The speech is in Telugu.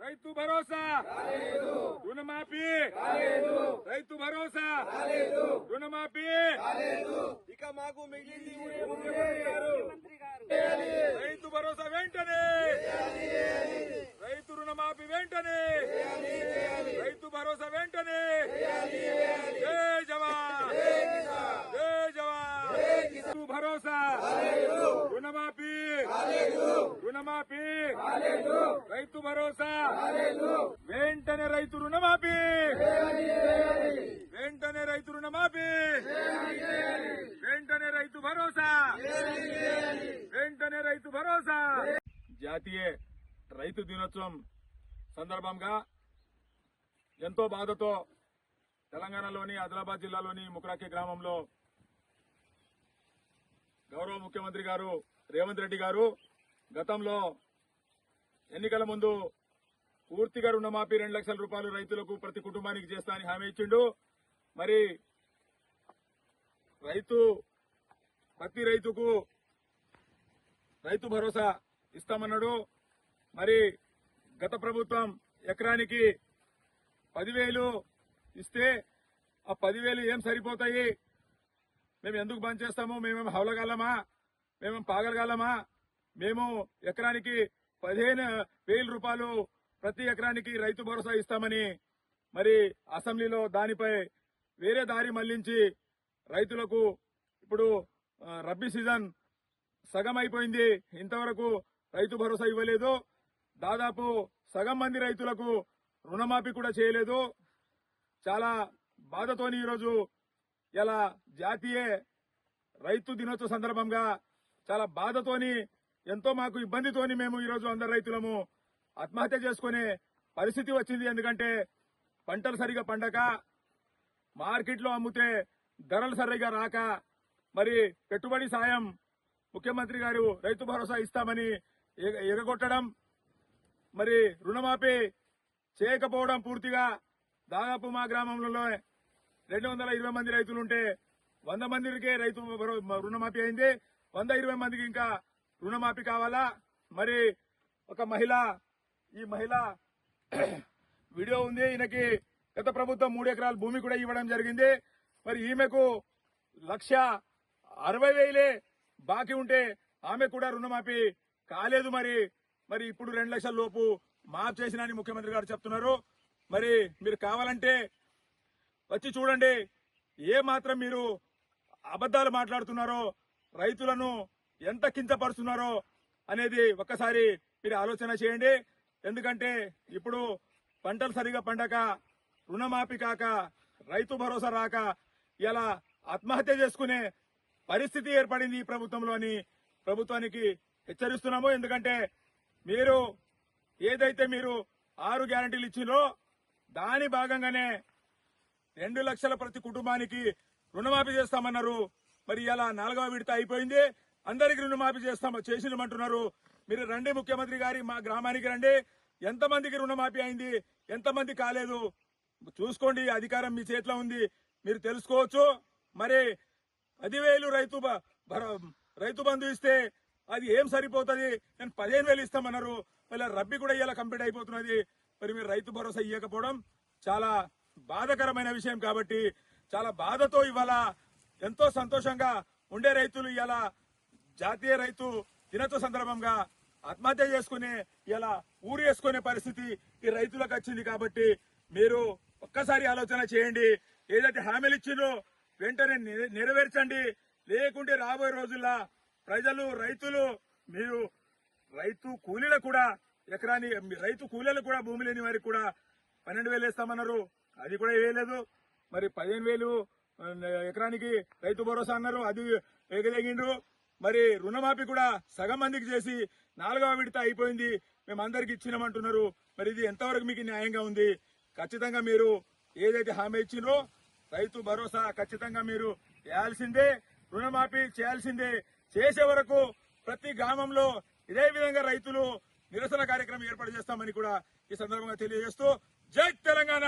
రైతు భరోసా రుణమాఫీ రైతు భరోసా రుణమాఫీ ఇక మాకు మిగిలింది ముఖ్యమంత్రి గారు రైతు భరోసా వెంటనే రైతు రుణమాఫీ వెంటనే రైతు భరోసా వెంటనే జై జవాన్ జై జవాన్ రైతు భరోసా రుణమాఫీ రుణమాఫీ. రైతు భరోసా. వెంటనే రైతు రుణమాఫీ. వెంటనే రైతు రుణమాఫీ. వెంటనే రైతు భరోసా. వెంటనే రైతు భరోసా. జాతీయ రైతు దినోత్సవం సందర్భంగా ఎంతో బాధతో తెలంగాణలోని ఆదిలాబాద్ జిల్లాలోని ముకరాకి గ్రామంలో గౌరవ ముఖ్యమంత్రి గారు రేవంత్ రెడ్డి గారు గతంలో ఎన్నికల ముందు పూర్తిగా రుణమాఫీ రెండు లక్షల రూపాయలు రైతులకు ప్రతి కుటుంబానికి చేస్తా అని హామీ ఇచ్చిండు. మరి రైతు ప్రతి రైతుకు రైతు భరోసా ఇస్తామన్నాడు. మరి గత ప్రభుత్వం ఎకరానికి పదివేలు ఇస్తే ఆ పదివేలు ఏం సరిపోతాయి? మేము ఎందుకు బంద్ చేస్తాము? మేమేం హవలగలమా మేమేం పాగలగాలమా మేము ఎకరానికి పదిహేను వేల రూపాయలు ప్రతి ఎకరానికి రైతు భరోసా ఇస్తామని మరి అసెంబ్లీలో దానిపై వేరే దారి మళ్ళించి రైతులకు ఇప్పుడు రబ్బీ సీజన్ సగం అయిపోయింది ఇంతవరకు రైతు భరోసా ఇవ్వలేదు. దాదాపు సగం మంది రైతులకు రుణమాఫీ కూడా చేయలేదు. చాలా బాధతోని ఈరోజు ఇలా జాతీయ రైతు దినోత్సవ సందర్భంగా చాలా బాధతోని ఎంతో మాకు ఇబ్బందితోని మేము ఈరోజు అందరు రైతులము ఆత్మహత్య చేసుకునే పరిస్థితి వచ్చింది. ఎందుకంటే పంటలు సరిగా పండక మార్కెట్లో అమ్మితే ధరలు సరిగా రాక మరి పెట్టుబడి సాయం ముఖ్యమంత్రి గారు రైతు భరోసా ఇస్తామని ఎగ- ఎగగొట్టడం మరి రుణమాఫీ చేయకపోవడం పూర్తిగా దాదాపు మా గ్రామంలో రెండు వందల ఇరవై మంది రైతులుంటే వంద మందికే రైతు రుణమాఫీ అయింది. వంద ఇరవై మందికి ఇంకా రుణమాఫీ కావాలా? మరి ఒక మహిళ ఈ మహిళ వీడియో ఉంది ఈయనకి గత ప్రభుత్వం మూడు ఎకరాల భూమి కూడా ఇవ్వడం జరిగింది. మరి ఈమెకు లక్ష అరవై వేలే బాకీ ఉంటే ఆమె కూడా రుణమాఫీ కాలేదు మరి. మరి ఇప్పుడు రెండు లక్షల లోపు మాఫ్ చేసినని ముఖ్యమంత్రి గారు చెప్తున్నారు. మరి మీరు కావాలంటే వచ్చి చూడండి ఏ మాత్రం మీరు అబద్దాలు మాట్లాడుతున్నారో రైతులను ఎంత కించపరుస్తున్నారో అనేది ఒక్కసారి మీరు ఆలోచన చేయండి. ఎందుకంటే ఇప్పుడు పంటలు సరిగా పండక రుణమాఫీ కాక రైతు భరోసా రాక ఇలా ఆత్మహత్య చేసుకునే పరిస్థితి ఏర్పడింది ఈ ప్రభుత్వంలో అని ప్రభుత్వానికి హెచ్చరిస్తున్నాము. ఎందుకంటే మీరు ఏదైతే మీరు ఆరు గ్యారంటీలు ఇచ్చినో దాని భాగంగానే రెండు లక్షల ప్రతి కుటుంబానికి రుణమాఫీ చేస్తామన్నారు. మరి ఇలా నాలుగవ విడత అయిపోయింది. అందరికి రుణమాఫీ చేస్తాం చేసినమంటున్నారు. మీరు రండి ముఖ్యమంత్రి గారి మా గ్రామానికి రండి. ఎంతమందికి రుణమాఫీ అయింది ఎంతమంది కాలేదు? చూసుకోండి అధికారం మీ చేతిలో ఉంది. మీరు తెలుసుకోవచ్చు. మరి పదివేలు రైతు రైతు బంధు ఇస్తే అది ఏం సరిపోతుంది? నేను పదిహేను వేలు ఇస్తామన్నారు. మళ్ళీ రబ్బీ కూడా ఇలా కంప్లీట్ అయిపోతున్నది. మరి మీరు రైతు భరోసా ఇవ్వకపోవడం చాలా బాధకరమైన విషయం కాబట్టి చాలా బాధతో ఇవాళ ఎంతో సంతోషంగా ఉండే రైతులు ఇలా జాతీయ రైతు దినోత్సవ సందర్భంగా ఆత్మహత్య చేసుకునే ఇలా ఊరు వేసుకునే పరిస్థితి ఈ రైతులకు వచ్చింది కాబట్టి మీరు ఒక్కసారి ఆలోచన చేయండి. ఏదైతే హామీలు ఇచ్చిందో వెంటనే నెరవేర్చండి. లేకుంటే రాబోయే రోజుల్లో ప్రజలు రైతులు మీరు రైతు కూలీలకు కూడా ఎకరాని రైతు కూలీలకు కూడా భూమి లేని వారికి కూడా పన్నెండు వేలు వేస్తామన్నారు. అది కూడా వేయలేదు. మరి పదిహేను వేలు ఎకరానికి రైతు భరోసా అన్నారు. అది ఎగదగిండ్రు మరి రుణమాఫీ కూడా సగం మందికి చేసి నాలుగవ విడత అయిపోయింది. మేము అందరికి ఇచ్చినామంటున్నారు. మరి ఇది ఎంతవరకు మీకు న్యాయంగా ఉంది? ఖచ్చితంగా మీరు ఏదైతే హామీ ఇచ్చినో రైతు భరోసా ఖచ్చితంగా మీరు చేయాల్సిందే రుణమాఫీ చేయాల్సిందే. చేసే వరకు ప్రతి గ్రామంలో ఇదే విధంగా రైతులు నిరసన కార్యక్రమం ఏర్పాటు చేస్తామని కూడా ఈ సందర్భంగా తెలియజేస్తూ జై తెలంగాణ!